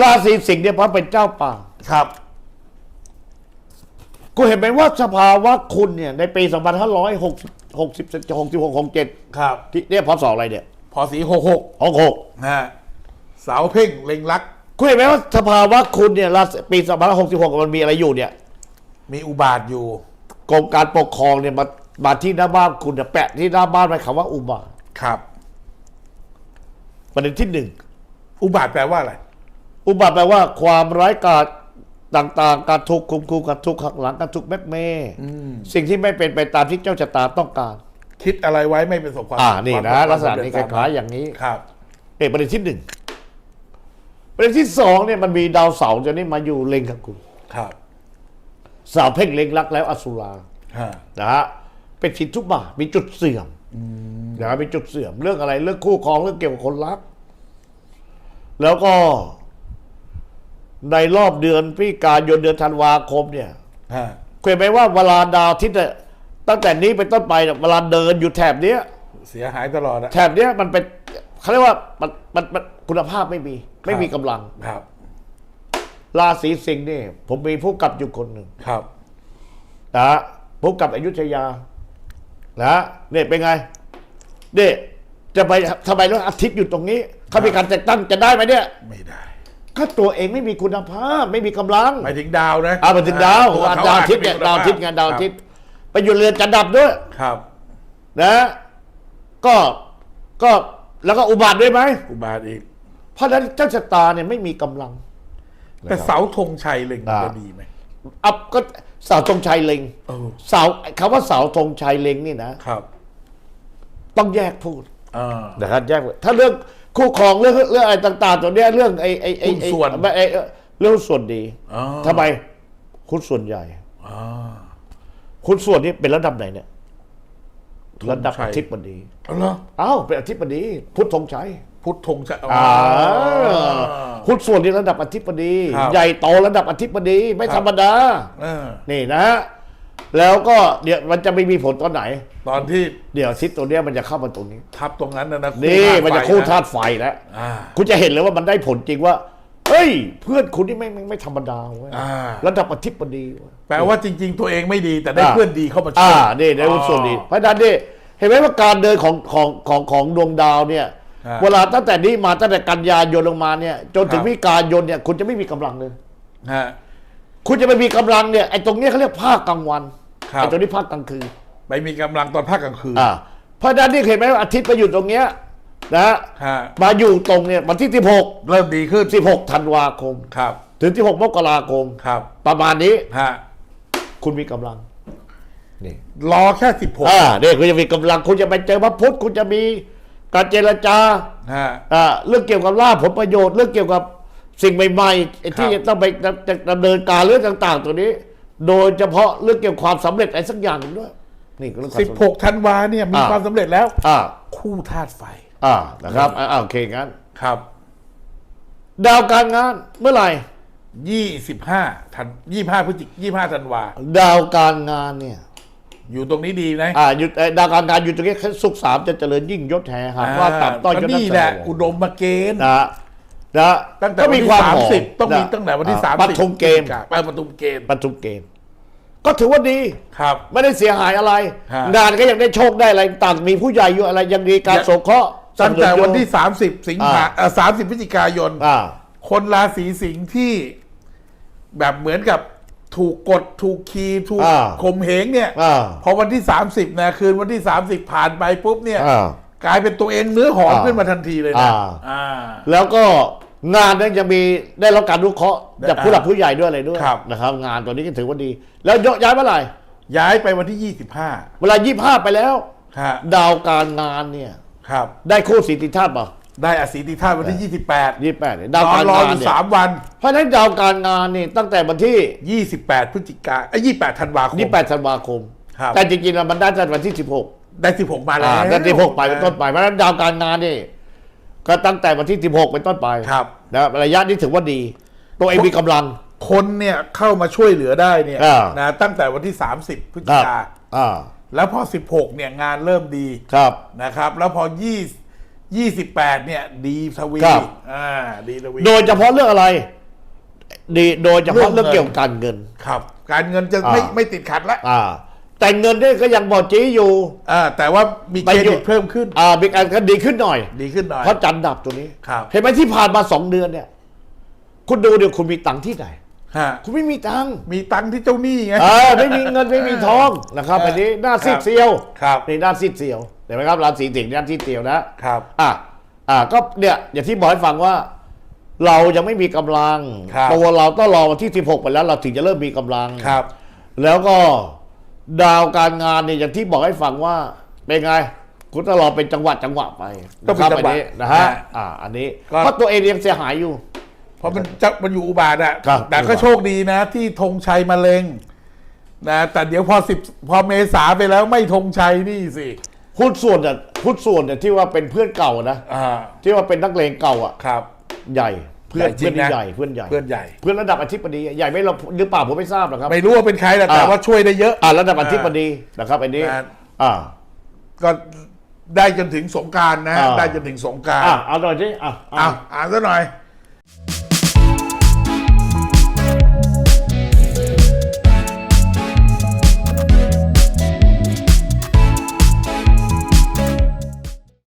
ราศีสิงห์เนี่ยเพราะเป็นเจ้าป่า ครับ กูเห็นไหมว่าสภาวะคุณเนี่ย ในปี 2560 60 66 67ครับที่เนี่ยพศอะไรเนี่ยพอสีหกหก66นะฮะเสาเพ่งเล็งรักคุณเห็นไหมว่าสภาวะคุณเนี่ยราศีปี2566 มันมีอะไรอยู่เนี่ยมีอุบาทอยู่ กรมการปกครองเนี่ยมามาที่หน้าบ้านคุณเนี่ยแปะที่หน้าบ้านไว้คำว่าอุบาทครับ ประเด็นที่หนึ่งอุบาทแปลว่าอะไร อุบัติแปลว่าความร้ายกาจต่างๆ การทุกข์คุมคูการทุกข์หักหลังการทุกข์แมกเมสิ่งที่ไม่เป็นไปตามที่เจ้าชะตาต้องการ คิดอะไรไว้ไม่ประสบความอ่านี่นะความลักษณะสำเร็จนี้คล้ายๆอย่างนี้ครับเอกประเด็นที่หนึ่งประเด็นที่สองเนี่ยมันมีดาวเสาร์จะนี่มาอยู่เล็งกับคุณครับสาวเพ่งเล็งรักแล้วอสุราฮะนะฮะเป็นสินทุกบาทมีจุดเสื่อมนะมีจุดเสื่อมเรื่องอะไรเรื่องคู่ครองเรื่องเกี่ยวกับคนรัก แล้วก็ ในรอบเดือนพฤศจิกายนเดือนธันวาคมเนี่ยฮะเคยไหมว่าเวลาดาวอาทิตย์เนี่ยตั้งแต่นี้เป็นต้นไปเนี่ยเวลาเดินอยู่แถบเนี้ย เสียหายตลอดอะแถบเนี้ยมันเป็นเขาเรียกว่ามันมันมันคุณภาพไม่มี ไม่มีกำลัง ครับราศีสิงห์นี่ผมมีผู้กำกับอยู่คนหนึ่งครับ นะฮะผู้กำกับอยุธยานะเนี่ยเป็นไงเนี่ยจะไปทำไมต้องอาทิตย์อยู่ตรงนี้เขามีการแต่งตั้งจะได้ไหมเนี่ย ไม่ได้ ก็ตัวเองไม่มีคุณภาพไม่มีกำลังหมายถึงดาวนะอ่ามาถึงดาวตัวเขดาวอาทิตย์เนี่ยไม่มีดาวอาทิตย์คุณไงภพดาวอาทิตย์ไปอยู่เรือนจันดับด้วย ครับ นะ ก็ก็แล้วก็อุบัติด้วยไหมอุบาทอีก เพราะฉะนั้นเจ้าชะตาเนี่ยไม่มีกำลัง แต่เสาธงชัยเล็งอ่า จะดีไหมอับก็เสาธงชัยเล็งเออเสาคำว่าเสาธงชัยเล็งนี่นะ ครับต้องแยกพูดอ่านะครับแยกพูดถ้าเรื่อง คู่ครองเรื่องเรื่องอะไรต่างๆตัวเนี้ยเรื่องไอ้ไอ้ไอ้ไอ้หุ้นส่วนไม่ไอ้เรื่องส่วนดีอ๋อทำไมคุณส่วนใหญ่อ่าคุณส่วนนี้เป็นระดับไหนเนี่ยธงชัย ระดับอธิบดีเอาเหรออ้าวเป็นอธิบดีพุทธธงชัยพุทธธงชัยอ๋ออ่าอคุณส่วนนี้ระดับอธิบดี ครับ ใหญ่โตระดับอธิบดีไม่ครับธรรมดา เออ นี่นะฮะ แล้วก็เดี๋ยวมันจะไม่มีผลตอนไหน ตอนที่เดี๋ยวอาทิตย์ตัวเนี้ยมันจะเข้ามาตรงนี้ ทับตรงนั้นนะนะนี่ธาตุมันจะไฟคู่ธาตุไฟแล้วอ่าคุณจะเห็นเลยว่ามันได้ผลจริงว่า เฮ้ย เพื่อนคุณนี่ไม่ไม่ไม่ธรรมดาเว้ยอ่าระดับอธิบดีเว้ย แปลว่าจริง ๆ ตัวเองไม่ดีแต่ได้อ่า เพื่อนดีเข้ามาช่อ่าวยนี่ในส่วนดีเพราะฉะนั้นนี่เห็นไหมว่าการเดินของของของของดวงดาวเนี่ยฮะเวลาตั้งแต่นี้มาตั้งแต่กันยายนลงมาเนี่ย จนถึงครับวิกายนเนี่ย คุณจะไม่มีกำลังเลย ฮะ คุณจะไม่มีกำลังเนี่ยไอ้ตรงเนี้ยเขาเรียกภาคกลางวันครับ ไอ้ตรงนี้ภาคกลางคืนไปมีกำลังตอนภาคกลางคืนอ่าเพราะฉะนั้นนี่เห็นไหมว่าอาทิตย์มาอยู่ตรงเนี้ยนะฮะมาอยู่ตรงเนี่ยวันที่ 16 เริ่มดีขึ้น 16 ธันวาคมครับ ถึง 16 มกราคมครับ ประมาณนี้ฮะคุณมีกำลังนี่รอแค่สิบหกอ่าเนี่ยคุณจะมีกำลัง คุณจะไปเจอพระพุทธคุณจะมีการเจรจาฮะอ่าเรื่องเกี่ยวกับลาภผลประโยชน์ เรื่องเกี่ยวกับสิ่งใหม่ๆไอ้ที่ครับจะต้องไปดำดำเนินการเรื่องต่าง ๆ ตัวนี้ โดยเฉพาะเรื่องเกี่ยวกับความสำเร็จอะไรสักอย่างหนึ่งด้วย นี่ก็เรื่องความสิบสำหเร็จกธันวาเนี่ยมีอ่า ความสำเร็จแล้ว อ่า คู่ธาตุไฟ อ่านะครับอ่าโอเคงั้น ครับ ดาวการงานเมื่อไหร่ยี่สิบห้าธันยี่ห้าพฤศจิกยี่ห้าธันวา ดาวการงานเนี่ย อยู่ตรงนี้ดีนะอ่าอยู่เอ่อดาวการงานอยู่ตรงนี้สุขสามจะเจริญยิ่งยศแห่หากว่าต่ำต้อยก็ยศนี่นักแหละแสดงอุดมมาเกณฑ์ นะ นะตั้งแต่ก็วันมีที่ความสามหอสิบต้องมีนะตั้งแต่วันที่อ่สามปสิบทุมเกณฑ์ไปปทุมเกณฑ์ปทุมเกณฑ์ก็ถือว่าดีครับ ไม่ได้เสียหายอะไร ฮะ งานก็ยังได้โชคได้อะไรต่างมีผู้ใหญ่อยู่อะไรยังมีการอย่าสงเคราะห์ตั้งแต่วันที่สสามสิบสิงหาอ่าสามสิบพฤศจิกายน อ่า คนราศีสิงห์ที่แบบเหมือนกับถูกกดถูกคีย์ถูกอ่าข่มเหงเนี่ยอ่า พอวันที่ 30นะคืนวันที่ 30 ผ่านไปปุ๊บเนี่ย อ่า กลายเป็นตัวเองเนื้อหอมอ่าขึ้นมาทันทีเลยนะอ่า อ่า แล้วก็งานนั้นยังมีได้รับการรู้เคราะห์จากผู้หลักผู้ใหญ่ด้วยอะไรด้วยครับ นะครับ งานตัวนี้ก็ถือว่าดี แล้วยกย้ายเมื่อไหร่ย้ายไปวันที่เวลายี่ห้าไปแล้ว25ฮะดาวการงานเนี่ยครับ ได้คู่สีติธาตุป่ะได้อสีติธาตุวันที่ 28ยี่แปดเนี่ยนดาวอนการรองานอยู่เนี่ยสามวัน เพราะฉะนั้นดาวการงานนี่ตั้งแต่วันที่28พฤศจิกาไอ้ย28ธันวาคม ยี่แปดธันวาคม ครับ แต่จริงๆแล้วมันได้ตั้งแต่วันที่สิบหก ได้16มาแล้วอ่าตั้งแต่16ไปเป็นต้นไปเพราะฉะนั้นดาวการงานนี่ก็ตั้งแต่วันที่ 16 เป็นต้นไปครับ นะระยะนี้ถือว่าดี ตัวเองมีกำลัง คนเนี่ยเข้ามาช่วยเหลือได้เนี่ยอ่านะตั้งแต่วันที่ 30 พฤศคจิรับกาอ่าแล้วพอ 16 เนี่ยงานเริ่มดีครับ นะครับ แล้วพอ28เนี่ยดีทวีครับ อ่าดีทวีโดยเฉพาะเรื่องอะไรดีโดยเฉพาะเรื่เรื่อองงเงินเกี่ยวกับการเงิน ครับ การเงินจะไม่อ่า ไม่ติดขัดละ อ่า แต่เงินเนี่ยก็ยังบอจี้อยู่ อ่าแต่ว่ามีเคไปรอยู่ดิตเพิ่มขึ้น อ่าบิ๊กอันก็ดีขึ้นหน่อย ดีขึ้นหน่อย เพราะจันดับตัวนี้ ครับ เห็นไหมที่ผ่านมาสองเดือนเนี่ย คุณดูเดี๋ยวคุณมีตังค์ที่ไหน ฮะ คุณไม่มีตังค์มีตังค์ที่เจ้าหนี้ไง เออไม่มีเงินไม่มีทองนะครับเอออันนี้หน้าครับซีดเซียวครับในหน้าซีดเซียวเห็นไหมครับราศีสิงห์หน้าซีดเซียวนะครับ อะอะก็เนี่ยอย่างที่บอกให้ฟังว่า เรายังไม่มีกำลังครับ ตัวเราต้องรอวันที่ 16 ไปแล้ว เราถึงจะเริ่มมีกำลัง ครับ แล้วก็ ดาวการงานเนี่ยอย่างที่บอกให้ฟังว่าเป็นไง คุณต้องรอเป็นจังหวะจังหวะไปต้องเป็นนะครับจังหวะอันนี้นะฮะอ่าอ่า อันนี้ก็ เพราะตัวเองยังเสียหายอยู่ เพราะมันจะมันอยู่อุบาทอะครับ แต่ก็โชคดีนะ ที่ธงชัยมาเลงนะแต่เดี๋ยวพอสิบพอเมษาไปแล้วไม่ธงชัยนี่สิหุ้นส่วนเนี่ยหุ้นส่วนเนี่ยที่ว่าเป็นเพื่อนเก่านะอ่าที่ว่าเป็นนักเลงเก่าอะ ครับ ใหญ่ เพื่อนใหญ่จริเพื่อนงนะใหญ่เพื่อนใหญ่เพื่อนใหญ่ เพื่อนระดับอธิบดีใหญ่ไม่เราหรือเปล่าผมไม่ทราบหรอกครับ ไม่รู้ว่าเป็นใครแต่แต่อ่าว่าช่วยได้เยอะอ่าระดับอธิบดีนะครับอันนี้นะอ่าก็ได้จนถึงสงกรารนะอ่าได้จนถึงสงกรารอ่าเอาหน่อยสิอ่าเอาอ่านซะหน่อย